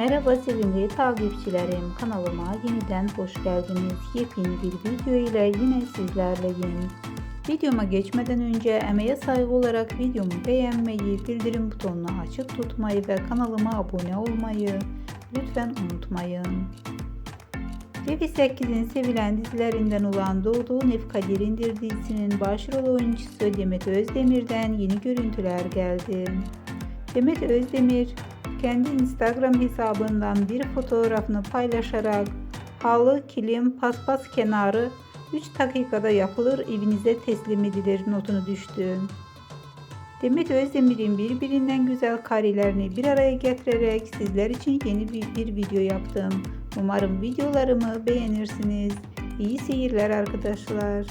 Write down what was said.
Merhaba sevgili takipçilerim kanalıma yeniden hoş geldiniz. Yepyeni bir video ile yine sizlerleyim. Videoma geçmeden önce emeğe saygı olarak videomu beğenmeyi, bildirim butonunu açık tutmayı ve kanalıma abone olmayı lütfen unutmayın. TV8'in sevilen dizilerinden olan Doğduğun Ev Kadir'indir dizisinin başrol oyuncusu Demet Özdemir'den yeni görüntüler geldi. Demet Özdemir kendi Instagram hesabından bir fotoğrafını paylaşarak halı, kilim, paspas kenarı 3 dakikada yapılır evinize teslim edilir notunu düştü. Demet Özdemir'in birbirinden güzel karelerini bir araya getirerek sizler için yeni bir, bir video yaptım. Umarım videolarımı beğenirsiniz. İyi seyirler arkadaşlar.